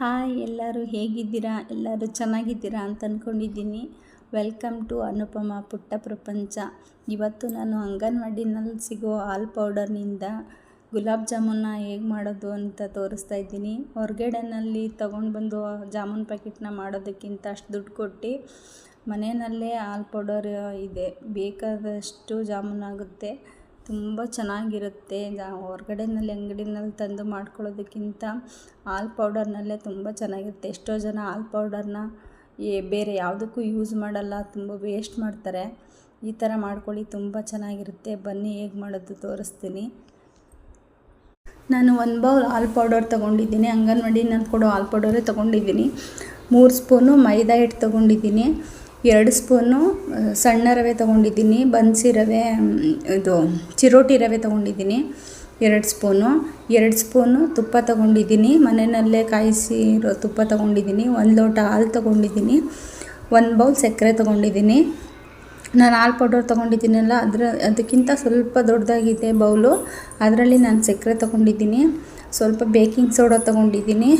Hi, ಎಲ್ಲರೂ ಹೇಗಿದ್ದೀರಾ? ಎಲ್ಲರೂ ಚೆನ್ನಾಗಿದ್ದೀರಾ ಅಂತ ಅಂದ್ಕೊಂಡಿದ್ದೀನಿ ವೆಲ್ಕಮ್ ಟು ಅನುಪಮ ಪುಟ್ಟ ಪ್ರಪಂಚ. ಇವತ್ತು ನಾನು ಅಂಗನವಾಡಿನಲ್ಲಿ ಸಿಗೋ ಹಾಲ್ ಪೌಡರ್ನಿಂದ ಗುಲಾಬ್ ಜಾಮೂನ ಹೇಗೆ ಮಾಡೋದು ಅಂತ ತೋರಿಸ್ತಾ ಇದ್ದೀನಿ. ಹೊರಗಡೆನಲ್ಲಿ ತೊಗೊಂಡು ಬಂದು ಜಾಮೂನ್ ಪ್ಯಾಕೆಟ್ನ ಮಾಡೋದಕ್ಕಿಂತ ಅಷ್ಟು ದುಡ್ಡು ಕೊಟ್ಟು ಮನೆಯಲ್ಲೇ ಹಾಲ್ ಪೌಡರ್ ಇದೆ. ಬೇಕಾದಷ್ಟು ಜಾಮೂನ್ ಆಗುತ್ತೆ. ತುಂಬ ಚೆನ್ನಾಗಿರುತ್ತೆ. ಹೊರಗಡೆನಲ್ಲಿ ಅಂಗಡಿನಲ್ಲಿ ತಂದು ಮಾಡ್ಕೊಳ್ಳೋದಕ್ಕಿಂತ ಹಾಲ್ ಪೌಡರ್ನಲ್ಲೇ ತುಂಬ ಚೆನ್ನಾಗಿರುತ್ತೆ. ಎಷ್ಟೋ ಜನ ಹಾಲ್ ಪೌಡರ್ನ ಬೇರೆ ಯಾವುದಕ್ಕೂ ಯೂಸ್ ಮಾಡಲ್ಲ, ತುಂಬ ವೇಸ್ಟ್ ಮಾಡ್ತಾರೆ. ಈ ಥರ ಮಾಡ್ಕೊಳ್ಳಿ, ತುಂಬ ಚೆನ್ನಾಗಿರುತ್ತೆ. ಬನ್ನಿ, ಹೇಗೆ ಮಾಡೋದು ತೋರಿಸ್ತೀನಿ. ನಾನು ಒಂದು ಬೌಲ್ ಹಾಲ್ ಪೌಡರ್ ತೊಗೊಂಡಿದ್ದೀನಿ. ನಾನು ಕೊಡೋ ಹಾಲ್ ಪೌಡರೇ ತೊಗೊಂಡಿದ್ದೀನಿ. ಮೂರು ಸ್ಪೂನು ಮೈದಾ ಹಿಟ್ಟು ತೊಗೊಂಡಿದ್ದೀನಿ. ಎರಡು ಸ್ಪೂನು ಸಣ್ಣ ರವೆ ತೊಗೊಂಡಿದ್ದೀನಿ, ಬನ್ಸಿ ರವೆ ಇದು ಚಿರೋಟಿ ರವೆ ತೊಗೊಂಡಿದ್ದೀನಿ, ಎರಡು ಸ್ಪೂನು. ಎರಡು ಸ್ಪೂನು ತುಪ್ಪ ತೊಗೊಂಡಿದ್ದೀನಿ, ಮನೆಯಲ್ಲೇ ಕಾಯಿಸಿರೋ ತುಪ್ಪ ತೊಗೊಂಡಿದ್ದೀನಿ, ಒಂದು ಲೋಟ ಹಾಲು ತೊಗೊಂಡಿದ್ದೀನಿ, ಒಂದು ಬೌಲ್ ಸಕ್ಕರೆ ತೊಗೊಂಡಿದ್ದೀನಿ. ನಾನು ಹಾಲು ಪೌಡರ್ ತೊಗೊಂಡಿದ್ದೀನಲ್ಲ, ಅದರ, ಅದಕ್ಕಿಂತ ಸ್ವಲ್ಪ ದೊಡ್ಡದಾಗಿದೆ ಬೌಲು, ಅದರಲ್ಲಿ ನಾನು ಸಕ್ಕರೆ ತೊಗೊಂಡಿದ್ದೀನಿ, ಸ್ವಲ್ಪ ಬೇಕಿಂಗ್ ಸೋಡಾ ತೊಗೊಂಡಿದ್ದೀನಿ,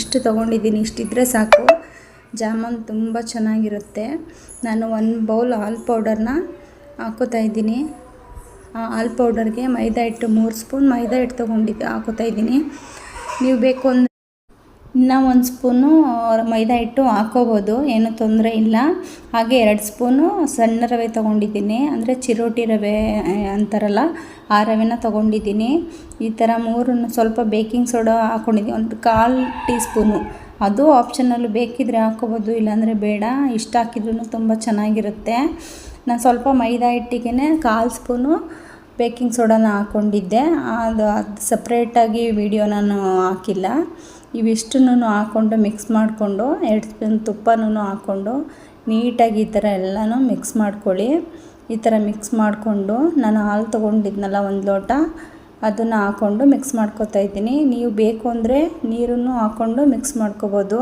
ಇಷ್ಟು ತೊಗೊಂಡಿದ್ದೀನಿ, ಇಷ್ಟಿದ್ರೆ ಸಾಕು. ಜಾಮೂನ್ ತುಂಬ ಚೆನ್ನಾಗಿರುತ್ತೆ. ನಾನು ಒಂದು ಬೌಲ್ ಹಾಲು ಪೌಡರ್ನ ಹಾಕೋತಾ ಇದ್ದೀನಿ. ಆ ಹಾಲು ಪೌಡರ್ಗೆ ಮೈದಾ ಹಿಟ್ಟು ಮೂರು ಸ್ಪೂನ್, ಮೈದಾ ಹಿಟ್ಟು ತೊಗೊಂಡಿದ್ದು, ಹಾಕೋತಾ ಇದ್ದೀನಿ. ನೀವು ಬೇಕು ಅಂದರೆ ಇನ್ನೂ ಒಂದು ಸ್ಪೂನು ಮೈದಾ ಹಿಟ್ಟು ಹಾಕೋಬೋದು, ಏನೂ ತೊಂದರೆ ಇಲ್ಲ. ಹಾಗೆ ಎರಡು ಸ್ಪೂನು ಸಣ್ಣ ರವೆ ತೊಗೊಂಡಿದ್ದೀನಿ, ಅಂದರೆ ಚಿರೋಟಿ ರವೆ ಅಂತಾರಲ್ಲ, ಆ ರವೆನ ತೊಗೊಂಡಿದ್ದೀನಿ. ಈ ಥರ ಮೂರನ್ನು ಸ್ವಲ್ಪ ಬೇಕಿಂಗ್ ಸೋಡಾ ಹಾಕ್ಕೊಂಡಿದ್ದೀನಿ ಒಂದು ಕಾಲು ಟೀ ಸ್ಪೂನು ಅದು ಆಪ್ಷನಲ್ಲಿ ಬೇಕಿದ್ದರೆ ಹಾಕ್ಕೋಬೋದು ಇಲ್ಲಾಂದರೆ ಬೇಡ. ಇಷ್ಟು ಹಾಕಿದ್ರೂ ತುಂಬ ಚೆನ್ನಾಗಿರುತ್ತೆ. ನಾನು ಸ್ವಲ್ಪ ಮೈದಾ ಹಿಟ್ಟಿಗೆ ಕಾಲು ಸ್ಪೂನು ಬೇಕಿಂಗ್ ಸೋಡಾನ ಹಾಕ್ಕೊಂಡಿದ್ದೆ ಅದು ಅದು ಸಪ್ರೇಟಾಗಿ ವಿಡಿಯೋ ನಾನು ಹಾಕಿಲ್ಲ. ಇವಿಷ್ಟನ್ನು ಹಾಕ್ಕೊಂಡು ಮಿಕ್ಸ್ ಮಾಡಿಕೊಂಡು, ಎರಡು ಸ್ಪೂನ್ ತುಪ್ಪನೂ ಹಾಕ್ಕೊಂಡು ನೀಟಾಗಿ ಈ ಥರ ಎಲ್ಲನೂ ಮಿಕ್ಸ್ ಮಾಡ್ಕೊಳ್ಳಿ. ಈ ಥರ ಮಿಕ್ಸ್ ಮಾಡಿಕೊಂಡು ನಾನು ಹಾಲು ತೊಗೊಂಡಿದ್ನಲ್ಲ ಒಂದು ಲೋಟ ಅದನ್ನು ಹಾಕ್ಕೊಂಡು ಮಿಕ್ಸ್ ಮಾಡ್ಕೊತಾ ಇದ್ದೀನಿ. ನೀವು ಬೇಕು ಅಂದರೆ ನೀರನ್ನು ಹಾಕ್ಕೊಂಡು ಮಿಕ್ಸ್ ಮಾಡ್ಕೊಬೋದು.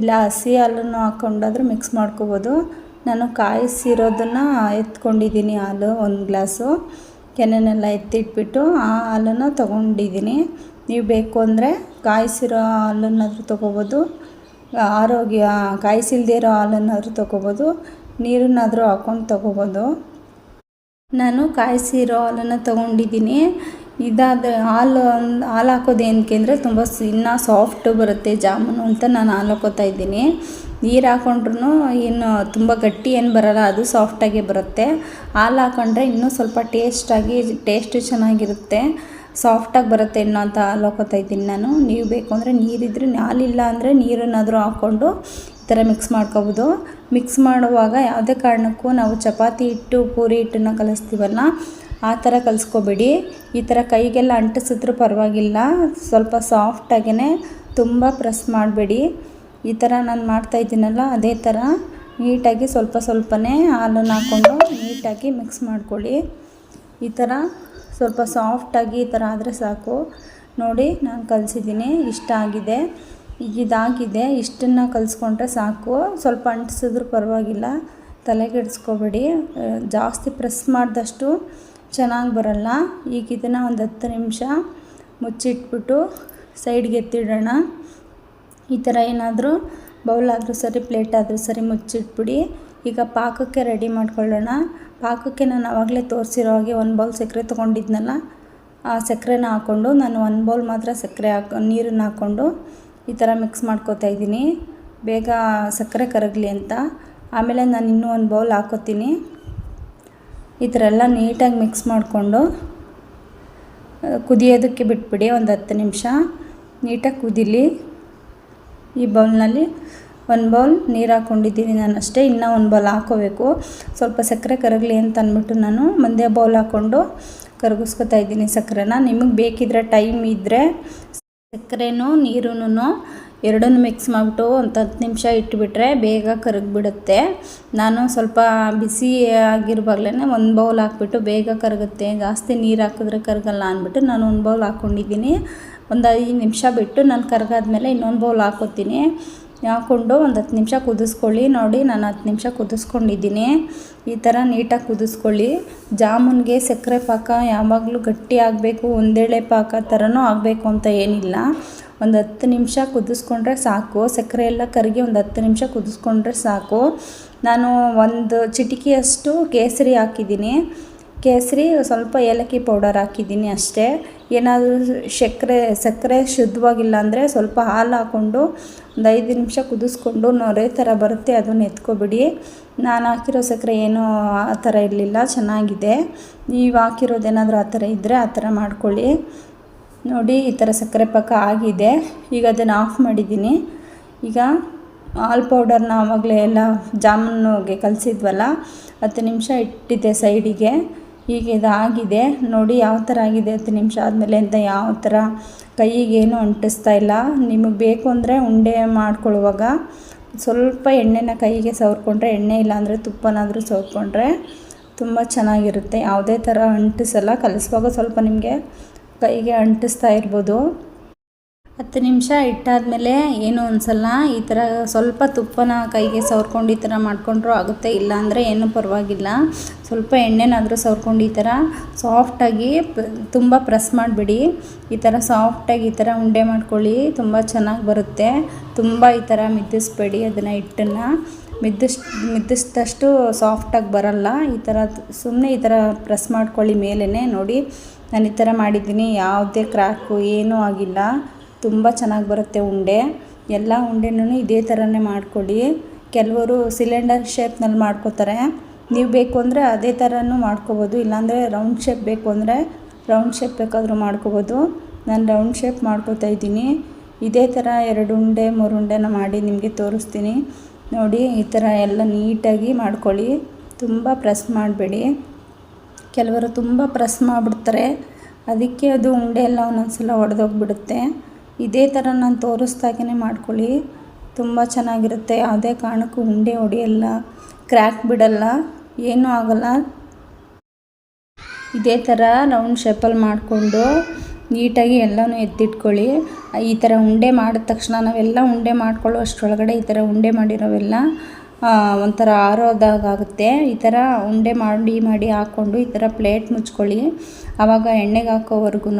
ಇಲ್ಲ ಹಸಿ ಹಾಲನ್ನು ಹಾಕ್ಕೊಂಡಾದ್ರೂ ಮಿಕ್ಸ್ ಮಾಡ್ಕೋಬೋದು. ನಾನು ಕಾಯಿಸಿರೋದನ್ನು ಎತ್ಕೊಂಡಿದ್ದೀನಿ ಹಾಲು ಒಂದು ಗ್ಲಾಸು. ಕೆನೆನೆಲ್ಲ ಎತ್ತಿಟ್ಬಿಟ್ಟು ಆ ಹಾಲನ್ನು ತೊಗೊಂಡಿದ್ದೀನಿ. ನೀವು ಬೇಕು ಅಂದರೆ ಕಾಯಿಸಿರೋ ಹಾಲನ್ನಾದರೂ ತೊಗೋಬೋದು. ಆರೋಗ್ಯ, ಕಾಯಿಸಿಲ್ದೇ ಇರೋ ಹಾಲನ್ನಾದರೂ ತೊಗೋಬೋದು. ನೀರನ್ನಾದರೂ ಹಾಕ್ಕೊಂಡು ತೊಗೋಬೋದು. ನಾನು ಕಾಯಿಸಿರೋ ಹಾಲನ್ನು ತೊಗೊಂಡಿದ್ದೀನಿ. ಇದಾದ ಹಾಲು ಹಾಲು ಹಾಕೋದು ಏನಕ್ಕೆ ಅಂದರೆ ತುಂಬ ಇನ್ನೂ ಸಾಫ್ಟ್ ಬರುತ್ತೆ ಜಾಮೂನು ಅಂತ ನಾನು ಹಾಲು ಹಾಕೋತಾ ಇದ್ದೀನಿ. ನೀರು ಹಾಕೊಂಡ್ರೂ ಏನು ತುಂಬ ಗಟ್ಟಿ ಏನು ಬರಲ್ಲ, ಅದು ಸಾಫ್ಟಾಗೇ ಬರುತ್ತೆ. ಹಾಲು ಹಾಕೊಂಡ್ರೆ ಇನ್ನೂ ಸ್ವಲ್ಪ ಟೇಸ್ಟಾಗಿ ಟೇಸ್ಟ್ ಚೆನ್ನಾಗಿರುತ್ತೆ. ಸಾಫ್ಟಾಗಿ ಬರುತ್ತೆ ಇನ್ನೂ ಅಂತ ಹಾಲು ಹಾಕೋತಾ ಇದ್ದೀನಿ ನಾನು. ನೀವು ಬೇಕು ಅಂದರೆ ನೀರಿದ್ರೆ ಹಾಲಿಲ್ಲ ಅಂದರೆ ನೀರನ್ನಾದರೂ ಹಾಕ್ಕೊಂಡು ಈ ಥರ ಮಿಕ್ಸ್ ಮಾಡ್ಕೊಬೋದು. ಮಿಕ್ಸ್ ಮಾಡುವಾಗ ಯಾವುದೇ ಕಾರಣಕ್ಕೂ ನಾವು ಚಪಾತಿ ಹಿಟ್ಟು, ಪೂರಿ ಹಿಟ್ಟನ್ನು ಕಲಿಸ್ತೀವಲ್ಲ ಆ ಥರ ಕಲಿಸ್ಕೋಬೇಡಿ. ಈ ಥರ ಕೈಗೆಲ್ಲ ಅಂಟಿಸಿದ್ರೂ ಪರವಾಗಿಲ್ಲ. ಸ್ವಲ್ಪ ಸಾಫ್ಟಾಗೇ ತುಂಬ ಪ್ರೆಸ್ ಮಾಡಬೇಡಿ. ಈ ಥರ ನಾನು ಮಾಡ್ತಾಯಿದ್ದೀನಲ್ಲ ಅದೇ ಥರ ನೀಟಾಗಿ ಸ್ವಲ್ಪ ಸ್ವಲ್ಪನೇ ಹಾಲನ್ನು ಹಾಕ್ಕೊಂಡು ನೀಟಾಗಿ ಮಿಕ್ಸ್ ಮಾಡ್ಕೊಳ್ಳಿ. ಈ ಥರ ಸ್ವಲ್ಪ ಸಾಫ್ಟಾಗಿ ಈ ಥರ ಆದರೆ ಸಾಕು. ನೋಡಿ, ನಾನು ಕಲಿಸಿದ್ದೀನಿ. ಇಷ್ಟ ಆಗಿದೆ. ಈಗ ಇದಾಗಿದೆ. ಇಷ್ಟನ್ನು ಕಲಿಸ್ಕೊಂಡ್ರೆ ಸಾಕು. ಸ್ವಲ್ಪ ಅಂಟಿಸಿದ್ರೂ ಪರವಾಗಿಲ್ಲ. ತಲೆಗೆಡಿಸ್ಕೋಬೇಡಿ ಜಾಸ್ತಿ ಪ್ರೆಸ್ ಮಾಡಿದಷ್ಟು ಚೆನ್ನಾಗಿ ಬರಲ್ಲ. ಈಗ ಇದನ್ನು ಒಂದು ಹತ್ತು ನಿಮಿಷ ಮುಚ್ಚಿಟ್ಬಿಟ್ಟು ಸೈಡ್ಗೆ ಎತ್ತಿಡೋಣ. ಈ ಥರ ಏನಾದರೂ ಬೌಲ್ ಆದರೂ ಸರಿ ಪ್ಲೇಟ್ ಆದರೂ ಸರಿ ಮುಚ್ಚಿಟ್ಬಿಡಿ. ಈಗ ಪಾಕಕ್ಕೆ ರೆಡಿ ಮಾಡ್ಕೊಳ್ಳೋಣ. ಪಾಕಕ್ಕೆ ನಾನು ಆವಾಗಲೇ ತೋರಿಸಿರೋ ಹಾಗೆ ಒಂದು ಬೌಲ್ ಸಕ್ಕರೆ ತೊಗೊಂಡಿದ್ನಲ್ಲ, ಆ ಸಕ್ಕರೆನ ಹಾಕ್ಕೊಂಡು ನಾನು ಒಂದು ಬೌಲ್ ಮಾತ್ರ ಸಕ್ಕರೆ ಹಾಕೊ, ನೀರನ್ನು ಹಾಕ್ಕೊಂಡು ಈ ಥರ ಮಿಕ್ಸ್ ಮಾಡ್ಕೋತಾ ಇದ್ದೀನಿ. ಬೇಗ ಸಕ್ಕರೆ ಕರಗಲಿ ಅಂತ. ಆಮೇಲೆ ನಾನು ಇನ್ನೂ ಒಂದು ಬೌಲ್ ಹಾಕೋತೀನಿ. ಈ ಥರ ಎಲ್ಲ ನೀಟಾಗಿ ಮಿಕ್ಸ್ ಮಾಡಿಕೊಂಡು ಕುದಿಯೋದಕ್ಕೆ ಬಿಟ್ಬಿಡಿ ಒಂದು ಹತ್ತು ನಿಮಿಷ. ನೀಟಾಗಿ ಕುದಿಲಿ. ಈ ಬೌಲ್ನಲ್ಲಿ ಒಂದು ಬೌಲ್ ನೀರು ಹಾಕ್ಕೊಂಡಿದ್ದೀನಿ ನಾನು ಅಷ್ಟೇ, ಇನ್ನೂ ಒಂದು ಬೌಲ್ ಹಾಕೋಬೇಕು ಸ್ವಲ್ಪ ಸಕ್ಕರೆ ಕರಗಲಿ ಅಂತ ಅಂದ್ಬಿಟ್ಟು ನಾನು ಒಂದೇ ಬೌಲ್ ಹಾಕ್ಕೊಂಡು ಕರಗಿಸ್ಕೊತಾ ಇದ್ದೀನಿ ಸಕ್ಕರೆನ. ನಿಮಗೆ ಬೇಕಿದ್ರೆ ಟೈಮ್ ಇದ್ದರೆ ಸಕ್ಕರೆನೂ, ನೀರೂನು ಎರಡನ್ನೂ ಮಿಕ್ಸ್ ಮಾಡಿಬಿಟ್ಟು ಒಂದು ಹತ್ತು ನಿಮಿಷ ಇಟ್ಬಿಟ್ರೆ ಬೇಗ ಕರಗಿಬಿಡುತ್ತೆ. ನಾನು ಸ್ವಲ್ಪ ಬಿಸಿ ಆಗಿರುವಾಗಲೇ ಒಂದು ಬೌಲ್ ಹಾಕ್ಬಿಟ್ಟು ಬೇಗ ಕರಗುತ್ತೆ. ಜಾಸ್ತಿ ನೀರು ಹಾಕಿದ್ರೆ ಕರಗಲ್ಲ ಅಂದ್ಬಿಟ್ಟು ನಾನು ಒಂದು ಬೌಲ್ ಹಾಕ್ಕೊಂಡಿದ್ದೀನಿ ಒಂದು ಐದು ನಿಮಿಷ ಬಿಟ್ಟು ನಾನು ಕರಗಾದ್ಮೇಲೆ ಇನ್ನೊಂದು ಬೌಲ್ ಹಾಕ್ಕೊತೀನಿ ಹಾಕ್ಕೊಂಡು ಒಂದು ಹತ್ತು ನಿಮಿಷ ಕುದಿಸ್ಕೊಳ್ಳಿ. ನೋಡಿ, ನಾನು ಹತ್ತು ನಿಮಿಷ ಕುದಿಸ್ಕೊಂಡಿದ್ದೀನಿ. ಈ ಥರ ನೀಟಾಗಿ ಕುದಿಸ್ಕೊಳ್ಳಿ. ಜಾಮೂನ್ಗೆ ಸಕ್ಕರೆ ಪಾಕ ಯಾವಾಗಲೂ ಗಟ್ಟಿ ಆಗಬೇಕು, ಒಂದೇಳೆ ಪಾಕ ಥರನೂ ಆಗಬೇಕು ಅಂತ ಏನಿಲ್ಲ. ಒಂದು ಹತ್ತು ನಿಮಿಷ ಕುದಿಸ್ಕೊಂಡ್ರೆ ಸಾಕು. ಸಕ್ಕರೆ ಎಲ್ಲ ಕರಗಿ ಒಂದು ಹತ್ತು ನಿಮಿಷ ಕುದಿಸ್ಕೊಂಡ್ರೆ ಸಾಕು. ನಾನು ಒಂದು ಚಿಟಿಕೆಯಷ್ಟು ಕೇಸರಿ ಹಾಕಿದ್ದೀನಿ. ಕೇಸರಿ ಸ್ವಲ್ಪ ಏಲಕ್ಕಿ ಪೌಡರ್ ಹಾಕಿದ್ದೀನಿ ಅಷ್ಟೇ. ಏನಾದರೂ ಸಕ್ಕರೆ ಸಕ್ಕರೆ ಶುದ್ಧವಾಗಿಲ್ಲ ಅಂದರೆ ಸ್ವಲ್ಪ ಹಾಲು ಹಾಕ್ಕೊಂಡು ಒಂದು ಐದು ನಿಮಿಷ ಕುದಿಸ್ಕೊಂಡು ನೊರೆ ಥರ ಬರುತ್ತೆ, ಅದನ್ನು ಎತ್ಕೊಬಿಡಿ. ನಾನು ಹಾಕಿರೋ ಸಕ್ಕರೆ ಏನೂ ಆ ಥರ ಇರಲಿಲ್ಲ, ಚೆನ್ನಾಗಿದೆ. ನೀವು ಹಾಕಿರೋದೇನಾದರೂ ಆ ಥರ ಇದ್ದರೆ ಆ ಥರ ಮಾಡ್ಕೊಳ್ಳಿ. ನೋಡಿ, ಈ ಥರ ಸಕ್ಕರೆ ಪಾಕ ಆಗಿದೆ. ಈಗ ಅದನ್ನು ಆಫ್ ಮಾಡಿದ್ದೀನಿ. ಈಗ ಹಾಲು ಪೌಡರ್ನ ಆವಾಗಲೇ ಎಲ್ಲ ಜಾಮೂನಿಗೆ ಕಲಸಿದ್ವಲ್ಲ, ಹತ್ತು ನಿಮಿಷ ಇಟ್ಟಿದ್ದೆ ಸೈಡಿಗೆ. ಈಗ ಇದಾಗಿದೆ. ನೋಡಿ ಯಾವ ಥರ ಆಗಿದೆ ಹತ್ತು ನಿಮಿಷ ಆದಮೇಲೆ ಅಂತ ಯಾವ ಥರ ಕೈಗೇನು ಅಂಟಿಸ್ತಾ ಇಲ್ಲ. ನಿಮಗೆ ಬೇಕು ಅಂದರೆ ಉಂಡೆ ಮಾಡ್ಕೊಳ್ಳುವಾಗ ಸ್ವಲ್ಪ ಎಣ್ಣೆನ ಕೈಗೆ ಸವರ್ಕೊಂಡ್ರೆ, ಎಣ್ಣೆ ಇಲ್ಲಾಂದರೆ ತುಪ್ಪನಾದರೂ ಸವರ್ಕೊಂಡ್ರೆ ತುಂಬ ಚೆನ್ನಾಗಿರುತ್ತೆ. ಯಾವುದೇ ಥರ ಅಂಟಿಸಲ್ಲ. ಕಲಿಸುವಾಗ ಸ್ವಲ್ಪ ನಿಮಗೆ ಕೈಗೆ ಅಂಟಿಸ್ತಾ ಇರ್ಬೋದು. ಹತ್ತು ನಿಮಿಷ ಇಟ್ಟಾದಮೇಲೆ ಏನೂ ಅನಿಸಲ್ಲ, ಈ ಥರ ಸ್ವಲ್ಪ ತುಪ್ಪನ ಕೈಗೆ ಸವರ್ಕೊಂಡು ಈ ಥರ ಮಾಡಿಕೊಂಡ್ರೂ ಆಗುತ್ತೆ, ಇಲ್ಲಾಂದರೆ ಏನೂ ಪರವಾಗಿಲ್ಲ. ಸ್ವಲ್ಪ ಎಣ್ಣೆನಾದರೂ ಸವರ್ಕೊಂಡು ಈ ಥರ ಸಾಫ್ಟಾಗಿ ತುಂಬ ಪ್ರೆಸ್ ಮಾಡಿಬಿಡಿ. ಈ ಥರ ಸಾಫ್ಟಾಗಿ ಈ ಥರ ಉಂಡೆ ಮಾಡ್ಕೊಳ್ಳಿ, ತುಂಬ ಚೆನ್ನಾಗಿ ಬರುತ್ತೆ. ತುಂಬ ಈ ಥರ ಮಿದ್ದಿಸ್ಬೇಡಿ ಅದನ್ನು ಹಿಟ್ಟನ್ನು. ಮಿದ್ದಿಸ್ ಮಿದ್ದಿಸ್ದಷ್ಟು ಸಾಫ್ಟಾಗಿ ಬರಲ್ಲ. ಈ ಥರ ಸುಮ್ಮನೆ ಈ ಥರ ಪ್ರೆಸ್ ಮಾಡ್ಕೊಳ್ಳಿ ಮೇಲೇ ನೋಡಿ. ನಾನು ಈ ಥರ ಮಾಡಿದ್ದೀನಿ, ಯಾವುದೇ ಕ್ರ್ಯಾಕು ಏನೂ ಆಗಿಲ್ಲ. ತುಂಬ ಚೆನ್ನಾಗಿ ಬರುತ್ತೆ ಉಂಡೆ. ಎಲ್ಲ ಉಂಡೆನೂ ಇದೇ ಥರನೇ ಮಾಡ್ಕೊಳ್ಳಿ ಕೆಲವರು ಸಿಲಿಂಡರ್ ಶೇಪ್ನಲ್ಲಿ ಮಾಡ್ಕೋತಾರೆ. ನೀವು ಬೇಕು ಅಂದರೆ ಅದೇ ಥರನೂ ಮಾಡ್ಕೋಬೋದು. ಇಲ್ಲಾಂದರೆ ರೌಂಡ್ ಶೇಪ್ ಬೇಕು ಅಂದರೆ ರೌಂಡ್ ಶೇಪ್ ಬೇಕಾದರೂ ಮಾಡ್ಕೋಬೋದು. ನಾನು ರೌಂಡ್ ಶೇಪ್ ಮಾಡ್ಕೋತಾ ಇದ್ದೀನಿ. ಇದೇ ಥರ ಎರಡು ಉಂಡೆ, ಮೂರು ಉಂಡೆನ ಮಾಡಿ ನಿಮಗೆ ತೋರಿಸ್ತೀನಿ. ನೋಡಿ, ಈ ಥರ ಎಲ್ಲ ನೀಟಾಗಿ ಮಾಡ್ಕೊಳ್ಳಿ. ತುಂಬ ಪ್ರೆಸ್ ಮಾಡಬೇಡಿ. ಕೆಲವರು ತುಂಬ ಪ್ರೆಸ್ ಮಾಡಿಬಿಡ್ತಾರೆ. ಅದಕ್ಕೆ ಅದು ಉಂಡೆ ಎಲ್ಲ ಒಂದೊಂದು ಸಲ ಒಡೆದೋಗ್ಬಿಡುತ್ತೆ. ಇದೇ ಥರ ನಾನು ತೋರಿಸ್ದಾಗೆ ಮಾಡ್ಕೊಳ್ಳಿ. ತುಂಬ ಚೆನ್ನಾಗಿರುತ್ತೆ. ಯಾವುದೇ ಕಾರಣಕ್ಕೂ ಉಂಡೆ ಹೊಡೆಯಲ್ಲ ಕ್ರ್ಯಾಕ್ ಬಿಡಲ್ಲ, ಏನೂ ಆಗಲ್ಲ. ಇದೇ ಥರ ರೌಂಡ್ ಶೇಪಲ್ಲಿ ಮಾಡಿಕೊಂಡು ನೀಟಾಗಿ ಎಲ್ಲನೂ ಎತ್ತಿಟ್ಕೊಳ್ಳಿ ಈ ಥರ ಉಂಡೆ ಮಾಡಿದ ತಕ್ಷಣ ನಾವೆಲ್ಲ ಉಂಡೆ ಮಾಡ್ಕೊಳ್ಳೋ ಅಷ್ಟರೊಳಗಡೆ ಈ ಥರ ಉಂಡೆ ಮಾಡಿರೋವೆಲ್ಲ ಒಂಥರ ಆರೋದಾಗುತ್ತೆ ಈ ಥರ ಉಂಡೆ ಮಾಡಿ ಮಾಡಿ ಹಾಕ್ಕೊಂಡು ಈ ಥರ ಪ್ಲೇಟ್ ಮುಚ್ಕೊಳ್ಳಿ. ಆವಾಗ ಎಣ್ಣೆಗೆ ಹಾಕೋವರೆಗೂ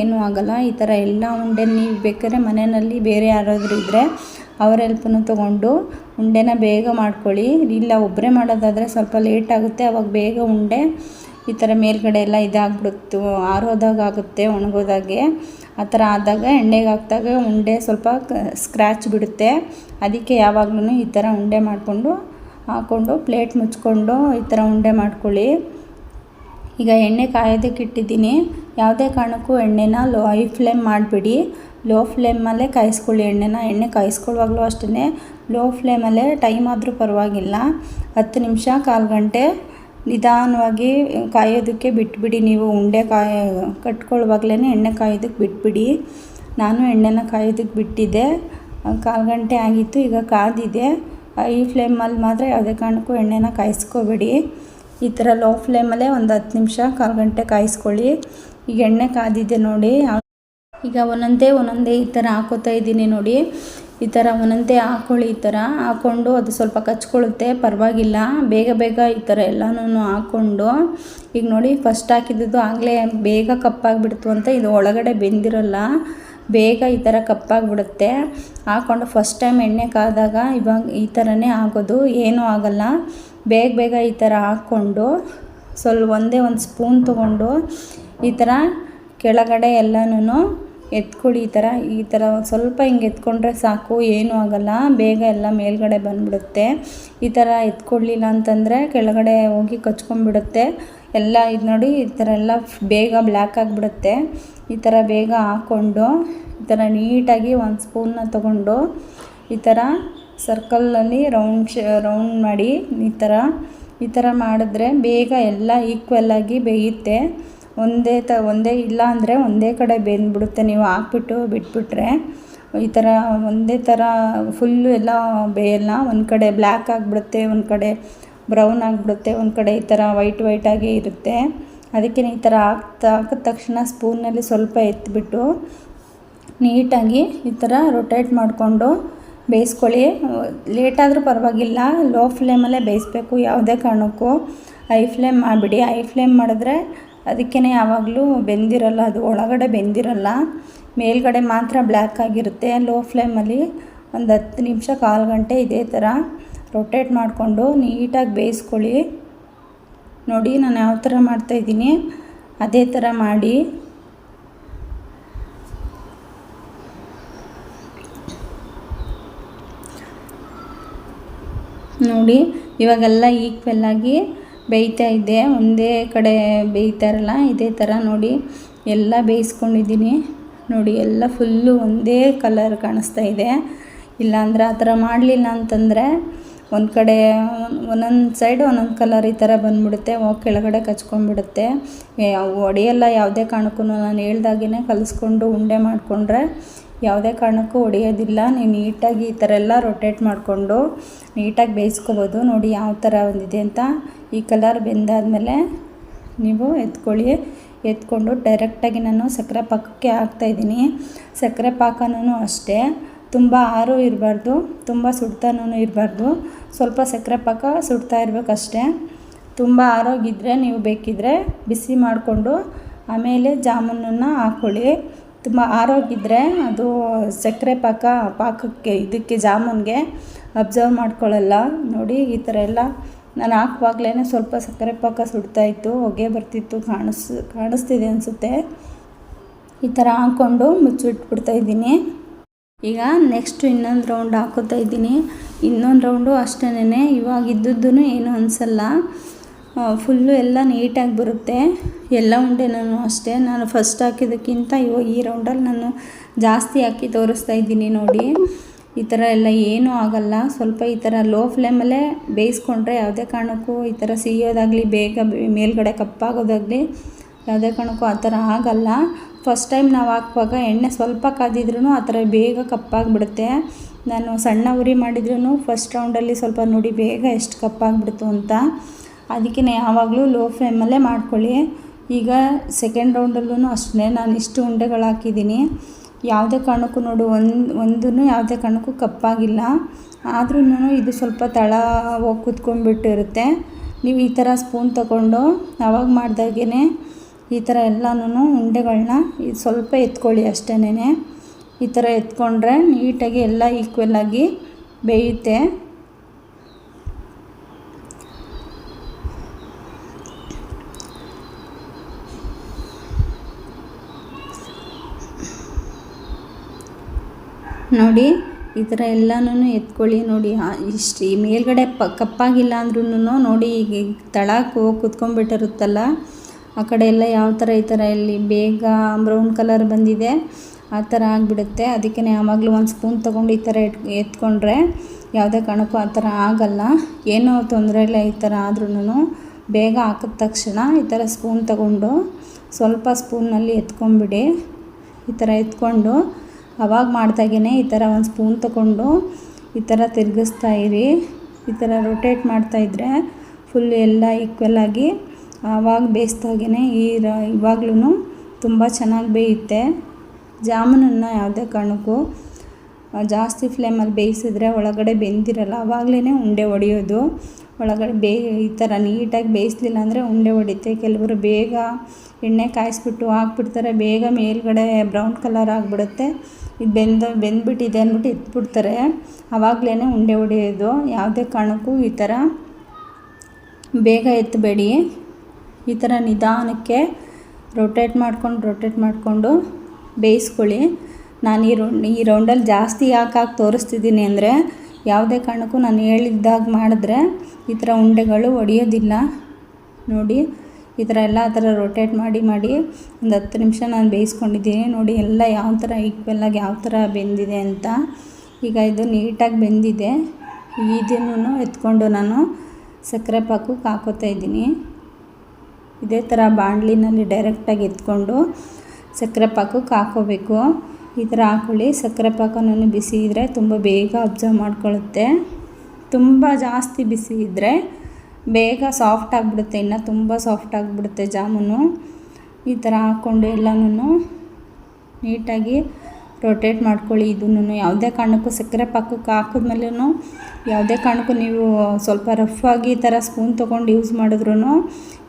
ಏನೂ ಆಗಲ್ಲ. ಈ ಥರ ಎಲ್ಲ ಉಂಡೆ ನೀವು ಬೇಕಾದ್ರೆ ಮನೆಯಲ್ಲಿ ಬೇರೆ ಯಾರಾದರೂ ಇದ್ದರೆ ಅವ್ರ ಹೆಲ್ಪನ್ನು ತೊಗೊಂಡು ಉಂಡೆನ ಬೇಗ ಮಾಡ್ಕೊಳ್ಳಿ. ಇಲ್ಲ ಒಬ್ಬರೇ ಮಾಡೋದಾದರೆ ಸ್ವಲ್ಪ ಲೇಟ್ ಆಗುತ್ತೆ. ಆವಾಗ ಬೇಗ ಉಂಡೆ ಈ ಥರ ಮೇಲ್ಗಡೆ ಎಲ್ಲ ಇದಾಗ್ಬಿಡುತ್ತೆ. ಆರೋದಾಗ ಆಗುತ್ತೆ ಒಣಗೋದಾಗೆ. ಆ ಥರ ಆದಾಗ, ಎಣ್ಣೆಗೆ ಹಾಕಿದಾಗ ಉಂಡೆ ಸ್ವಲ್ಪ ಸ್ಕ್ರ್ಯಾಚ್ ಬಿಡುತ್ತೆ. ಅದಕ್ಕೆ ಯಾವಾಗಲೂ ಈ ಥರ ಉಂಡೆ ಮಾಡಿಕೊಂಡು ಹಾಕ್ಕೊಂಡು ಪ್ಲೇಟ್ ಮುಚ್ಕೊಂಡು ಈ ಥರ ಉಂಡೆ ಮಾಡ್ಕೊಳ್ಳಿ. ಈಗ ಎಣ್ಣೆ ಕಾಯೋದಕ್ಕೆ ಇಟ್ಟಿದ್ದೀನಿ. ಯಾವುದೇ ಕಾರಣಕ್ಕೂ ಎಣ್ಣೆನ ಲೋ, ಹೈ ಫ್ಲೇಮ್ ಮಾಡಿಬಿಡಿ. ಲೋ ಫ್ಲೇಮಲ್ಲೇ ಕಾಯಿಸ್ಕೊಳ್ಳಿ ಎಣ್ಣೆನ. ಎಣ್ಣೆ ಕಾಯಿಸ್ಕೊಳ್ಳುವಾಗಲೂ ಅಷ್ಟೇ ಲೋ ಫ್ಲೇಮಲ್ಲೇ ಟೈಮ್ ಆದರೂ ಪರವಾಗಿಲ್ಲ. ಹತ್ತು ನಿಮಿಷ, ಕಾಲು ಗಂಟೆ ನಿಧಾನವಾಗಿ ಕಾಯೋದಕ್ಕೆ ಬಿಟ್ಬಿಡಿ. ನೀವು ಉಂಡೆ ಕಾಯ ಕಟ್ಕೊಳ್ಳುವಾಗಲೇ ಎಣ್ಣೆ ಕಾಯೋದಕ್ಕೆ ಬಿಟ್ಬಿಡಿ. ನಾನು ಎಣ್ಣೆನ ಕಾಯೋದಕ್ಕೆ ಬಿಟ್ಟಿದ್ದೆ. ಕಾಲು ಗಂಟೆ ಆಗಿತ್ತು, ಈಗ ಕಾದಿದೆ. ಈ ಫ್ಲೇಮಲ್ಲಿ ಮಾತ್ರ ಯಾವುದೇ ಕಾರಣಕ್ಕೂ ಎಣ್ಣೆನ ಕಾಯಿಸ್ಕೋಬೇಡಿ. ಈ ಥರ ಲೋ ಫ್ಲೇಮಲ್ಲೇ ಒಂದು ಹತ್ತು ನಿಮಿಷ ಕಾಲು ಗಂಟೆ ಕಾಯಿಸ್ಕೊಳ್ಳಿ. ಈಗ ಎಣ್ಣೆ ಕಾದಿದೆ ನೋಡಿ. ಈಗ ಒಂದೊಂದೇ ಒಂದೊಂದೇ ಈ ಥರ ಹಾಕೋತಾ ಇದ್ದೀನಿ ನೋಡಿ. ಈ ಥರ ಒಂದೊಂದೇ ಹಾಕ್ಕೊಳ್ಳಿ ಈ ಥರ ಹಾಕ್ಕೊಂಡು ಅದು ಸ್ವಲ್ಪ ಕಚ್ಕೊಳ್ಳುತ್ತೆ, ಪರವಾಗಿಲ್ಲ. ಬೇಗ ಬೇಗ ಈ ಥರ ಎಲ್ಲನೂ ಹಾಕ್ಕೊಂಡು ಈಗ ನೋಡಿ ಫಸ್ಟ್ ಹಾಕಿದ್ದು ಆಗಲೇ ಬೇಗ ಕಪ್ಪಾಗಿಬಿಡ್ತು ಅಂತ ಇದು ಒಳಗಡೆ ಬೆಂದಿರಲ್ಲ, ಬೇಗ ಈ ಥರ ಕಪ್ಪಾಗಿಬಿಡುತ್ತೆ. ಹಾಕ್ಕೊಂಡು ಫಸ್ಟ್ ಟೈಮ್ ಎಣ್ಣೆ ಕಾದಾಗ ಇವಾಗ ಈ ಥರನೇ ಆಗೋದು, ಏನೂ ಆಗೋಲ್ಲ. ಬೇಗ ಬೇಗ ಈ ಥರ ಹಾಕ್ಕೊಂಡು ಸ್ವಲ್ಪ ಒಂದೇ ಒಂದು ಸ್ಪೂನ್ ತೊಗೊಂಡು ಈ ಥರ ಕೆಳಗಡೆ ಎಲ್ಲನೂ ಎತ್ಕೊಳ್ಳಿ ಈ ಥರ ಈ ಥರ ಸ್ವಲ್ಪ ಹಿಂಗೆ ಎತ್ಕೊಂಡ್ರೆ ಸಾಕು, ಏನೂ ಆಗಲ್ಲ, ಬೇಗ ಎಲ್ಲ ಮೇಲ್ಗಡೆ ಬಂದುಬಿಡುತ್ತೆ. ಈ ಥರ ಎತ್ಕೊಳ್ಳಿಲ್ಲ ಅಂತಂದರೆ ಕೆಳಗಡೆ ಹೋಗಿ ಕಚ್ಕೊಂಡ್ಬಿಡುತ್ತೆ. ಎಲ್ಲ ಇದು ನೋಡಿ, ಈ ಥರ ಎಲ್ಲ ಬೇಗ ಬ್ಲ್ಯಾಕ್ ಆಗಿಬಿಡುತ್ತೆ. ಈ ಥರ ಬೇಗ ಹಾಕ್ಕೊಂಡು ಈ ಥರ ನೀಟಾಗಿ ಒಂದು ಸ್ಪೂನ್ನ ತೊಗೊಂಡು ಈ ಥರ ಸರ್ಕಲಲ್ಲಿ ರೌಂಡ್ ಶೇ ರೌಂಡ್ ಮಾಡಿ ಈ ಥರ ಈ ಥರ ಮಾಡಿದ್ರೆ ಬೇಗ ಎಲ್ಲ ಈಕ್ವಲ್ ಆಗಿ ಬೇಯುತ್ತೆ. ಒಂದೇ ತ, ಒಂದೇ ಇಲ್ಲ ಅಂದರೆ ಒಂದೇ ಕಡೆ ಬೆಂದ್ಬಿಡುತ್ತೆ. ನೀವು ಹಾಕ್ಬಿಟ್ಟು ಬಿಟ್ಬಿಟ್ರೆ ಈ ಥರ ಒಂದೇ ಥರ ಫುಲ್ಲು ಎಲ್ಲ ಬೇಯಲ್ಲ ಒಂದು ಕಡೆ ಬ್ಲ್ಯಾಕ್ ಆಗಿಬಿಡುತ್ತೆ, ಒಂದು ಕಡೆ ಬ್ರೌನ್ ಆಗಿಬಿಡುತ್ತೆ, ಒಂದು ಕಡೆ ಈ ಥರ ವೈಟ್ ವೈಟಾಗಿ ಇರುತ್ತೆ. ಅದಕ್ಕೆ ಈ ಥರ ಹಾಕ್ತಾ, ಹಾಕಿದ ತಕ್ಷಣ ಸ್ಪೂನಲ್ಲಿ ಸ್ವಲ್ಪ ಎತ್ತಿಬಿಟ್ಟು ನೀಟಾಗಿ ಈ ಥರ ರೊಟೇಟ್ ಮಾಡಿಕೊಂಡು ಬೇಯಿಸ್ಕೊಳ್ಳಿ. ಲೇಟಾದರೂ ಪರವಾಗಿಲ್ಲ ಲೋ ಫ್ಲೇಮಲ್ಲೇ ಬೇಯಿಸ್ಬೇಕು ಯಾವುದೇ ಕಾರಣಕ್ಕೂ. ಹೈ ಫ್ಲೇಮ್ ಮಾಡಿಬಿಡಿ. ಹೈ ಫ್ಲೇಮ್ ಮಾಡಿದ್ರೆ ಅದಕ್ಕೇ ಯಾವಾಗಲೂ ಬೆಂದಿರಲ್ಲ, ಅದು ಒಳಗಡೆ ಬೆಂದಿರಲ್ಲ. ಮೇಲ್ಗಡೆ ಮಾತ್ರ ಬ್ಲ್ಯಾಕ್ ಆಗಿರುತ್ತೆ, ಲೋ ಫ್ಲೇಮಲ್ಲಿ ಒಂದು ಹತ್ತು ನಿಮಿಷ ಕಾಲು ಗಂಟೆ ಇದೇ ಥರ ರೊಟೇಟ್ ಮಾಡಿಕೊಂಡು ನೀಟಾಗಿ ಬೇಯಿಸ್ಕೊಳ್ಳಿ. ನೋಡಿ ನಾನು ಯಾವ ಥರ ಮಾಡ್ತಾಯಿದ್ದೀನಿ ಅದೇ ಥರ ಮಾಡಿ. ನೋಡಿ, ಇವಾಗೆಲ್ಲ ಈಕ್ವಲ್ಲಾಗಿ ಬೇಯ್ತಾ ಇದೆ ಒಂದೇ ಕಡೆ ಬೇಯ್ತಾರಲ್ಲ ಇದೇ ಥರ ನೋಡಿ ಎಲ್ಲ ಬೇಯಿಸ್ಕೊಂಡಿದ್ದೀನಿ. ನೋಡಿ, ಎಲ್ಲ ಫುಲ್ಲು ಒಂದೇ ಕಲರ್ ಕಾಣಿಸ್ತಾ ಇದೆ. ಇಲ್ಲಾಂದ್ರೆ ಆ ಥರ ಮಾಡಲಿಲ್ಲ ಅಂತಂದರೆ ಒಂದು ಕಡೆ, ಒಂದೊಂದು ಸೈಡ್ ಒಂದೊಂದು ಕಲರ್ ಈ ಥರ ಬಂದುಬಿಡುತ್ತೆ ಕೆಳಗಡೆ ಕಚ್ಕೊಂಡ್ಬಿಡುತ್ತೆ. ಒಡೆಯಲ್ಲ ಯಾವುದೇ ಕಾರಣಕ್ಕೂ. ನಾನು ಹೇಳ್ದಾಗೇ ಕಲಿಸ್ಕೊಂಡು ಉಂಡೆ ಮಾಡಿಕೊಂಡ್ರೆ ಯಾವುದೇ ಕಾರಣಕ್ಕೂ ಒಡೆಯೋದಿಲ್ಲ ನೀವು ನೀಟಾಗಿ ಈ ಥರ ಎಲ್ಲ ರೊಟೇಟ್ ಮಾಡಿಕೊಂಡು ನೀಟಾಗಿ ಬೇಯಿಸ್ಕೋಬೋದು. ನೋಡಿ ಯಾವ ಥರ ಒಂದಿದೆ ಅಂತ. ಈ ಕಲರ್ ಬೆಂದಾದಮೇಲೆ ನೀವು ಎತ್ಕೊಳ್ಳಿ. ಎತ್ಕೊಂಡು ಡೈರೆಕ್ಟಾಗಿ ನಾನು ಸಕ್ಕರೆ ಪಾಕಕ್ಕೆ ಹಾಕ್ತಾಯಿದ್ದೀನಿ ಸಕ್ಕರೆ ಪಾಕನೂ ಅಷ್ಟೇ. ತುಂಬ ಆರು ಇರಬಾರ್ದು. ತುಂಬ ಸುಡ್ತಾನೂ ಇರಬಾರ್ದು. ಸ್ವಲ್ಪ ಸಕ್ಕರೆ ಪಾಕ ಸುಡ್ತಾ ಇರಬೇಕಷ್ಟೇ. ತುಂಬ ಆರೋಗಿದ್ರೆ, ನೀವು ಬೇಕಿದ್ರೆ ಬಿಸಿ ಮಾಡಿಕೊಂಡು ಆಮೇಲೆ ಜಾಮೂನನ್ನು ಹಾಕ್ಕೊಳ್ಳಿ ತುಂಬ ಆರೋಗಿದ್ರೆ ಅದು ಸಕ್ಕರೆ ಪಾಕ, ಪಾಕಕ್ಕೆ, ಇದಕ್ಕೆ ಜಾಮೂನ್ಗೆ ಅಬ್ಸರ್ವ್ ಮಾಡ್ಕೊಳ್ಳಲ್ಲ. ನೋಡಿ, ಈ ಥರ ಎಲ್ಲ ನಾನು ಹಾಕುವಾಗ್ಲೇ ಸ್ವಲ್ಪ ಸಕ್ಕರೆ ಪಾಕ ಸುಡ್ತಾಯಿತ್ತು ಹೊಗೆ ಬರ್ತಿತ್ತು, ಕಾಣಿಸ್, ಕಾಣಿಸ್ತಿದೆ ಅನಿಸುತ್ತೆ. ಈ ಥರ ಹಾಕ್ಕೊಂಡು ಮುಚ್ಚಿಟ್ಬಿಡ್ತಾ ಇದ್ದೀನಿ. ಈಗ ನೆಕ್ಸ್ಟ್ ಇನ್ನೊಂದು ರೌಂಡ್ ಹಾಕೋತಾ ಇದ್ದೀನಿ. ಇನ್ನೊಂದು ರೌಂಡು ಅಷ್ಟೇ ಇವಾಗ ಇದ್ದದ್ದು ಏನೂ ಅನಿಸಲ್ಲ. ಫುಲ್ಲು ಎಲ್ಲ ನೀಟಾಗಿ ಬರುತ್ತೆ. ಎಲ್ಲ ಉಂಡೆನೂ ಅಷ್ಟೇ. ನಾನು ಫಸ್ಟ್ ಹಾಕಿದ್ದಕ್ಕಿಂತ ಇವಾಗ ಈ ರೌಂಡಲ್ಲಿ ನಾನು ಜಾಸ್ತಿ ಹಾಕಿ ತೋರಿಸ್ತಾ ಇದ್ದೀನಿ ನೋಡಿ. ಈ ಥರ ಎಲ್ಲ ಏನೂ ಆಗಲ್ಲ. ಸ್ವಲ್ಪ ಈ ಥರ ಲೋ ಫ್ಲೇಮಲ್ಲೇ ಬೇಯಿಸ್ಕೊಂಡ್ರೆ ಯಾವುದೇ ಕಾರಣಕ್ಕೂ ಈ ಥರ ಸಿಹಿಯೋದಾಗಲಿ ಬೇಗ ಮೇಲ್ಗಡೆ ಕಪ್ಪಾಗೋದಾಗಲಿ ಯಾವುದೇ ಕಾರಣಕ್ಕೂ ಆ ಥರ ಆಗಲ್ಲ. ಫಸ್ಟ್ ಟೈಮ್ ನಾವು ಹಾಕುವಾಗ ಎಣ್ಣೆ ಸ್ವಲ್ಪ ಕಾದಿದ್ರೂ ಆ ಥರ ಬೇಗ ಕಪ್ಪಾಗಿಬಿಡುತ್ತೆ. ನಾನು ಸಣ್ಣ ಉರಿ ಮಾಡಿದ್ರೂ ಫಸ್ಟ್ ರೌಂಡಲ್ಲಿ ಸ್ವಲ್ಪ ನೋಡಿ ಬೇಗ ಎಷ್ಟು ಕಪ್ಪಾಗಿಬಿಡ್ತು ಅಂತ. ಅದಕ್ಕೆ ಯಾವಾಗಲೂ ಲೋ ಫ್ಲೇಮಲ್ಲೇ ಮಾಡ್ಕೊಳ್ಳಿ. ಈಗ ಸೆಕೆಂಡ್ ರೌಂಡಲ್ಲೂ ಅಷ್ಟೇ, ನಾನು ಇಷ್ಟು ಉಂಡೆಗಳು ಹಾಕಿದ್ದೀನಿ. ಯಾವುದೇ ಕಾರಣಕ್ಕೂ ನೋಡು, ಒಂದು ಒಂದೂ ಯಾವುದೇ ಕಾರಣಕ್ಕೂ ಕಪ್ಪಾಗಿಲ್ಲ. ಆದ್ರೂ ಇದು ಸ್ವಲ್ಪ ತಳ ಹೋಗಿ ಕುತ್ಕೊಂಡ್ಬಿಟ್ಟಿರುತ್ತೆ ನೀವು ಈ ಥರ ಸ್ಪೂನ್ ತಗೊಂಡು ಆವಾಗ ಮಾಡಿದಾಗೇ ಈ ಥರ ಎಲ್ಲನೂ ಉಂಡೆಗಳನ್ನ ಸ್ವಲ್ಪ ಎತ್ಕೊಳ್ಳಿ ಅಷ್ಟೇ ಈ ಥರ ಎತ್ಕೊಂಡ್ರೆ ನೀಟಾಗಿ ಎಲ್ಲ ಈಕ್ವಲ್ ಆಗಿ ಬೇಯುತ್ತೆ. ನೋಡಿ, ಈ ಥರ ಎಲ್ಲನೂ ಎತ್ಕೊಳ್ಳಿ ನೋಡಿ. ಇಷ್ಟು ಈ ಮೇಲ್ಗಡೆ ಪ, ಕಪ್ಪಾಗಿಲ್ಲ ಅಂದ್ರೂ ನೋಡಿ, ಈಗ ತಳಕ್ಕೆ ಹೋಗಿ ಕುತ್ಕೊಂಡ್ಬಿಟ್ಟಿರುತ್ತಲ್ಲ ಆ ಕಡೆ ಎಲ್ಲ ಯಾವ ಥರ ಈ ಥರ ಇಲ್ಲಿ ಬೇಗ ಬ್ರೌನ್ ಕಲರ್ ಬಂದಿದೆ, ಆ ಥರ ಆಗಿಬಿಡುತ್ತೆ. ಅದಕ್ಕೆ ಯಾವಾಗಲೂ ಒಂದು ಸ್ಪೂನ್ ತೊಗೊಂಡು ಈ ಥರ ಎತ್, ಎತ್ಕೊಂಡ್ರೆ ಯಾವುದೇ ಕಾರಣಕ್ಕೂ ಆ ಥರ ಆಗಲ್ಲ. ಏನೋ ತೊಂದರೆ ಇಲ್ಲ ಈ ಥರ ಆದ್ರೂ ಬೇಗ ಹಾಕಿದ ತಕ್ಷಣ ಈ ಥರ ಸ್ಪೂನ್ ತಗೊಂಡು ಸ್ವಲ್ಪ ಸ್ಪೂನಲ್ಲಿ ಎತ್ಕೊಂಡ್ಬಿಡಿ. ಈ ಥರ ಎತ್ಕೊಂಡು ಅವಾಗ ಮಾಡ್ದಾಗೇ ಈ ಥರ ಒಂದು ಸ್ಪೂನ್ ತಗೊಂಡು ಈ ಥರ ತಿರುಗಿಸ್ತಾ ಇರಿ. ಈ ಥರ ರೊಟೇಟ್ ಮಾಡ್ತಾಯಿದ್ರೆ ಫುಲ್ ಎಲ್ಲ ಆಗಿ ಆವಾಗ ಬೇಯಿಸ್ದಾಗೇ ಈ ರ ಇವಾಗ್ಲೂ ತುಂಬ ಚೆನ್ನಾಗಿ ಬೇಯುತ್ತೆ. ಜಾಮೂನನ್ನು ಯಾವುದೇ ಕಾರಣಕ್ಕೂ ಜಾಸ್ತಿ ಫ್ಲೇಮಲ್ಲಿ ಬೇಯಿಸಿದ್ರೆ ಒಳಗಡೆ ಬೆಂದಿರಲ್ಲ. ಆವಾಗಲೇ ಉಂಡೆ ಹೊಡೆಯೋದು ಒಳಗಡೆ ಬೇ ಈ ಥರ ನೀಟಾಗಿ ಬೇಯಿಸ್ಲಿಲ್ಲ ಅಂದರೆ ಉಂಡೆ ಹೊಡಿತೆ ಕೆಲವರು ಬೇಗ ಎಣ್ಣೆ ಕಾಯಿಸ್ಬಿಟ್ಟು ಹಾಕ್ಬಿಡ್ತಾರೆ. ಬೇಗ ಮೇಲ್ಗಡೆ ಬ್ರೌನ್ ಕಲರ್ ಆಗಿಬಿಡುತ್ತೆ. ಇದು ಬೆಂದ, ಬೆಂದ್ಬಿಟ್ಟಿದೆ ಅಂದ್ಬಿಟ್ಟು ಎತ್ಬಿಡ್ತಾರೆ. ಆವಾಗಲೇ ಉಂಡೆ ಹೊಡೆಯೋದು. ಯಾವುದೇ ಕಾರಣಕ್ಕೂ ಈ ಥರ ಬೇಗ ಎತ್ತಬೇಡಿ. ಈ ಥರ ನಿಧಾನಕ್ಕೆ ರೊಟೇಟ್ ಮಾಡ್ಕೊಂಡು ರೊಟೇಟ್ ಮಾಡಿಕೊಂಡು ಬೇಯಿಸ್ಕೊಳ್ಳಿ. ನಾನು ಈ ರೌಂಡ್ ಈ ರೌಂಡಲ್ಲಿ ಜಾಸ್ತಿ ಯಾಕೆ ಹಾಕಿ ತೋರಿಸ್ತಿದ್ದೀನಿ ಅಂದರೆ, ಯಾವುದೇ ಕಾರಣಕ್ಕೂ ನಾನು ಹೇಳಿದ್ದಾಗ ಮಾಡಿದ್ರೆ ಈ ಥರ ಉಂಡೆಗಳು ಒಡೆಯೋದಿಲ್ಲ ನೋಡಿ. ಈ ಥರ ಎಲ್ಲ ಆ ಥರ ರೊಟೇಟ್ ಮಾಡಿ ಮಾಡಿ ಒಂದು ಹತ್ತು ನಿಮಿಷ ನಾನು ಬೇಯಿಸ್ಕೊಂಡಿದ್ದೀನಿ. ನೋಡಿ ಎಲ್ಲ ಯಾವ ಥರ ಈಕ್ವಲಾಗಿ ಯಾವ ಥರ ಬೆಂದಿದೆ ಅಂತ. ಈಗ ಇದು ನೀಟಾಗಿ ಬೆಂದಿದೆ. ಇದನ್ನು ಎತ್ಕೊಂಡು ನಾನು ಸಕ್ಕರೆ ಪಾಕಕ್ಕೆ ಹಾಕೋತಾ ಇದ್ದೀನಿ. ಇದೇ ಥರ ಬಾಣಲಿನಲ್ಲಿ ಡೈರೆಕ್ಟಾಗಿ ಎತ್ಕೊಂಡು ಸಕ್ಕರೆ ಪಾಕಕ್ಕೆ ಹಾಕೋಬೇಕು. ಈ ಥರ ಹಾಕೊಳ್ಳಿ ಸಕ್ಕರೆ ಪಾಕನೂ ಬಿಸಿ ಇದ್ದರೆ ತುಂಬ ಬೇಗ ಅಬ್ಸರ್ವ್ ಮಾಡ್ಕೊಳ್ಳುತ್ತೆ. ತುಂಬ ಜಾಸ್ತಿ ಬಿಸಿ ಇದ್ದರೆ ಬೇಗ ಸಾಫ್ಟ್ ಆಗಿಬಿಡುತ್ತೆ, ಇನ್ನು ತುಂಬ ಸಾಫ್ಟ್ ಆಗಿಬಿಡುತ್ತೆ ಜಾಮೂನು. ಈ ಥರ ಹಾಕ್ಕೊಂಡು ಎಲ್ಲನೂ ನೀಟಾಗಿ ರೊಟೇಟ್ ಮಾಡ್ಕೊಳ್ಳಿ. ಇದನ್ನು ಯಾವುದೇ ಕಾರಣಕ್ಕೂ ಸಕ್ಕರೆ ಪಾಕಕ್ಕೆ ಹಾಕಿದ್ಮೇಲೂ ಯಾವುದೇ ಕಾರಣಕ್ಕೂ ನೀವು ಸ್ವಲ್ಪ ರಫ್ ಆಗಿ ಈ ಥರ ಸ್ಪೂನ್ ತೊಗೊಂಡು ಯೂಸ್ ಮಾಡಿದ್ರೂ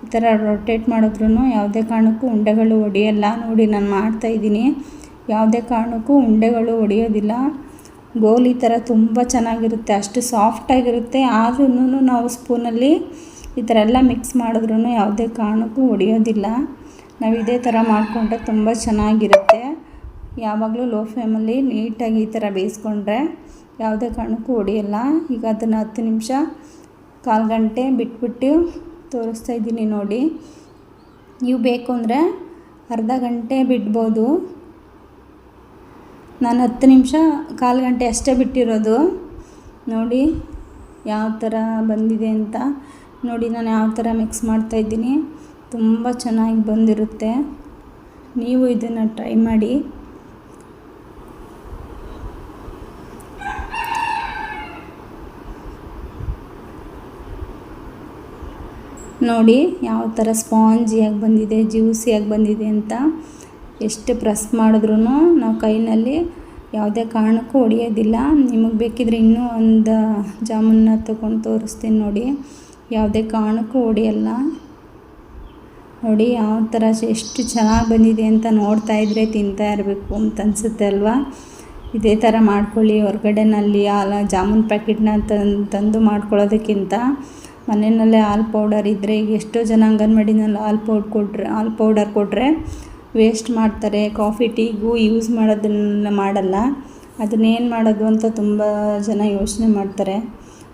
ಈ ಥರ ರೊಟೇಟ್ ಮಾಡಿದ್ರೂ ಯಾವುದೇ ಕಾರಣಕ್ಕೂ ಉಂಡೆಗಳು ಒಡೆಯಲ್ಲ. ನೋಡಿ ನಾನು ಮಾಡ್ತಾಯಿದ್ದೀನಿ ಯಾವುದೇ ಕಾರಣಕ್ಕೂ ಉಂಡೆಗಳು ಒಡೆಯೋದಿಲ್ಲ. ಗೋಲಿ ಥರ ತುಂಬ ಚೆನ್ನಾಗಿರುತ್ತೆ, ಅಷ್ಟು ಸಾಫ್ಟಾಗಿರುತ್ತೆ ಆದ್ರೂ ನಾವು ಸ್ಪೂನಲ್ಲಿ ಈ ಥರ ಎಲ್ಲ ಮಿಕ್ಸ್ ಮಾಡಿದ್ರೂ ಯಾವುದೇ ಕಾರಣಕ್ಕೂ ಒಡೆಯೋದಿಲ್ಲ ನಾವು ಇದೇ ಥರ ಮಾಡಿಕೊಂಡ್ರೆ ತುಂಬ ಚೆನ್ನಾಗಿರುತ್ತೆ. ಯಾವಾಗಲೂ ಲೋ ಫ್ಲೇಮಲ್ಲಿ ನೀಟಾಗಿ ಈ ಥರ ಬೇಯಿಸ್ಕೊಂಡ್ರೆ ಯಾವುದೇ ಕಾರಣಕ್ಕೂ ಒಡೆಯಲ್ಲ ಈಗ ಅದನ್ನು ಹತ್ತು ನಿಮಿಷ, ಕಾಲು ಗಂಟೆ ಬಿಟ್ಬಿಟ್ಟು ತೋರಿಸ್ತಾ ಇದ್ದೀನಿ ನೋಡಿ. ನೀವು ಬೇಕು ಅಂದರೆ ಅರ್ಧ ಗಂಟೆ ಬಿಡ್ಬೋದು. ನಾನು ಹತ್ತು ನಿಮಿಷ ಕಾಲು ಗಂಟೆ ಅಷ್ಟೇ ಬಿಟ್ಟಿರೋದು. ನೋಡಿ ಯಾವ ಥರ ಬಂದಿದೆ ಅಂತ. ನೋಡಿ ನಾನು ಯಾವ ಥರ ಮಿಕ್ಸ್ ಮಾಡ್ತಾಯಿದ್ದೀನಿ ತುಂಬ ಚೆನ್ನಾಗಿ ಬಂದಿರುತ್ತೆ. ನೀವು ಇದನ್ನು ಟ್ರೈ ಮಾಡಿ. ನೋಡಿ ಯಾವ ಥರ ಸ್ಪಾಂಜಿಯಾಗಿ ಬಂದಿದೆ, ಜ್ಯೂಸಿಯಾಗಿ ಬಂದಿದೆ ಅಂತ. ಎಷ್ಟು ಪ್ರೆಸ್ ಮಾಡಿದ್ರೂ ನಾವು ಕೈನಲ್ಲಿ ಯಾವುದೇ ಕಾರಣಕ್ಕೂ ಹೊಡೆಯೋದಿಲ್ಲ. ನಿಮಗೆ ಬೇಕಿದ್ರೆ ಇನ್ನೂ ಒಂದು ಜಾಮೂನ್ನ ತೊಗೊಂಡು ತೋರಿಸ್ತೀನಿ ನೋಡಿ. ಯಾವುದೇ ಕಾರಣಕ್ಕೂ ಹೊಡೆಯಲ್ಲ. ನೋಡಿ ಯಾವ ಥರ ಎಷ್ಟು ಚೆನ್ನಾಗಿ ಬಂದಿದೆ ಅಂತ ನೋಡ್ತಾ ಇದ್ದರೆ ತಿಂತಾ ಇರಬೇಕು ಅಂತ ಅನಿಸುತ್ತೆ ಅಲ್ವಾ? ಇದೇ ಥರ ಮಾಡ್ಕೊಳ್ಳಿ. ಹೊರಗಡೆನಲ್ಲಿ ಹಾಲು, ಜಾಮೂನ್ ಪ್ಯಾಕೆಟ್ನ ತಂದು ಮಾಡ್ಕೊಳ್ಳೋದಕ್ಕಿಂತ ಮನೆಯಲ್ಲೇ ಹಾಲು ಪೌಡರ್ ಇದ್ದರೆ ಈಗ ಎಷ್ಟೋ ಜನ ಅಂಗನವಾಡಿನಲ್ಲಿ ಹಾಲು ಪೌಡ್ ಕೊಟ್ಟರೆ ಹಾಲು ಪೌಡರ್ ಕೊಟ್ಟರೆ ವೇಸ್ಟ್ ಮಾಡ್ತಾರೆ, ಕಾಫಿ, ಟೀಗೂ ಯೂಸ್ ಮಾಡೋದನ್ನ ಮಾಡಲ್ಲ. ಅದನ್ನೇನು ಮಾಡೋದು ಅಂತ ತುಂಬ ಜನ ಯೋಚನೆ ಮಾಡ್ತಾರೆ.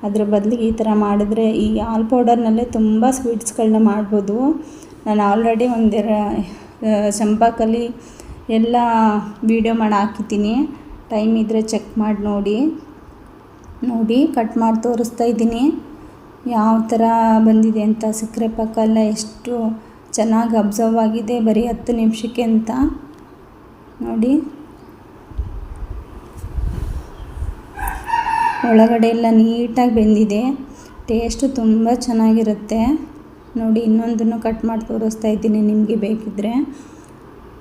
ಅದ್ರ ಬದಲಿಗೆ ಈ ಥರ ಮಾಡಿದ್ರೆ ಈ ಹಾಲು ಪೌಡರ್ನಲ್ಲೇ ತುಂಬ ಸ್ವೀಟ್ಸ್ಗಳನ್ನ ಮಾಡ್ಬೋದು. ನಾನು ಆಲ್ರೆಡಿ ಒಂದೆರ ಚಂಪಾಕಲ್ಲಿ ಎಲ್ಲ ವೀಡಿಯೋ ಮಾಡಿ ಹಾಕಿದ್ದೀನಿ. ಟೈಮ್ ಇದ್ದರೆ ಚೆಕ್ ಮಾಡಿ ನೋಡಿ. ನೋಡಿ, ಕಟ್ ಮಾಡಿ ತೋರಿಸ್ತಾ ಇದ್ದೀನಿ. ಯಾವ ಥರ ಬಂದಿದೆ ಅಂತ. ಸಕ್ಕರೆ ಪಾಕ ಎಲ್ಲ ಎಷ್ಟು ಚೆನ್ನಾಗಿ ಅಬ್ಸರ್ವ್ ಆಗಿದೆ ಬರೀ ಹತ್ತು ನಿಮಿಷಕ್ಕೆ ಅಂತ. ನೋಡಿ. ಒಳಗಡೆ ಎಲ್ಲ ನೀಟಾಗಿ ಬೆಂದಿದೆ. ಟೇಸ್ಟು ತುಂಬ ಚೆನ್ನಾಗಿರುತ್ತೆ. ನೋಡಿ, ಇನ್ನೊಂದನ್ನು ಕಟ್ ಮಾಡಿ ತೋರಿಸ್ತಾ ಇದ್ದೀನಿ ನಿಮಗೆ ಬೇಕಿದ್ದರೆ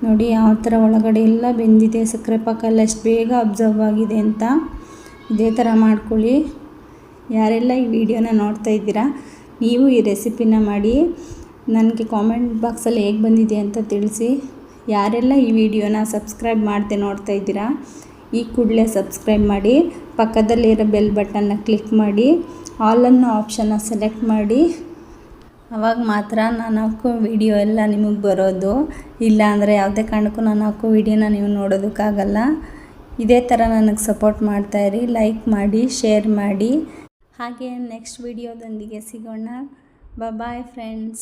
ನೋಡಿ, ಯಾವ ಥರ ಒಳಗಡೆ ಎಲ್ಲ ಬೆಂದಿದೆ. ಸಕ್ಕರೆ ಪಾಕ ಎಲ್ಲ ಎಷ್ಟು ಬೇಗ ಅಬ್ಸರ್ವ್ ಆಗಿದೆ ಅಂತ. ಇದೇ ಥರ ಮಾಡ್ಕೊಳ್ಳಿ. ಯಾರೆಲ್ಲ ಈ ವಿಡಿಯೋನ ನೋಡ್ತಾ ಇದ್ದೀರಾ, ನೀವು ಈ ರೆಸಿಪಿನ ಮಾಡಿ. ನನಗೆ ಕಾಮೆಂಟ್ ಬಾಕ್ಸಲ್ಲಿ ಹೇಗೆ ಬಂದಿದೆ ಅಂತ ತಿಳಿಸಿ. ಯಾರೆಲ್ಲ ಈ ವಿಡಿಯೋನ ಸಬ್ಸ್ಕ್ರೈಬ್ ಮಾಡದೆ ನೋಡ್ತಾ ಇದ್ದೀರಾ, ಈ ಕೂಡಲೇ ಸಬ್ಸ್ಕ್ರೈಬ್ ಮಾಡಿ, ಪಕ್ಕದಲ್ಲಿರೋ ಬೆಲ್ ಬಟನ್ನ ಕ್ಲಿಕ್ ಮಾಡಿ ಆಲ್ ಅನ್ನೋ ಆಪ್ಷನ್ನ ಸೆಲೆಕ್ಟ್ ಮಾಡಿ. ಅವಾಗ ಮಾತ್ರ ನಾನು ಹಾಕೋ ವಿಡಿಯೋ ಎಲ್ಲ ನಿಮಗೆ ಬರೋದು. ಇಲ್ಲ ಅಂದರೆ ಯಾವುದೇ ಕಾರಣಕ್ಕೂ ನಾನು ಹಾಕೋ ವಿಡಿಯೋನ ನೀವು ನೋಡೋದಕ್ಕಾಗಲ್ಲ. ಇದೇ ಥರ ನನಗೆ ಸಪೋರ್ಟ್ ಮಾಡ್ತಾಯಿರಿ ಲೈಕ್ ಮಾಡಿ ಶೇರ್ ಮಾಡಿ. ಹಾಗೆ ನೆಕ್ಸ್ಟ್ ವಿಡಿಯೋದೊಂದಿಗೆ ಸಿಗೋಣ. Bye friends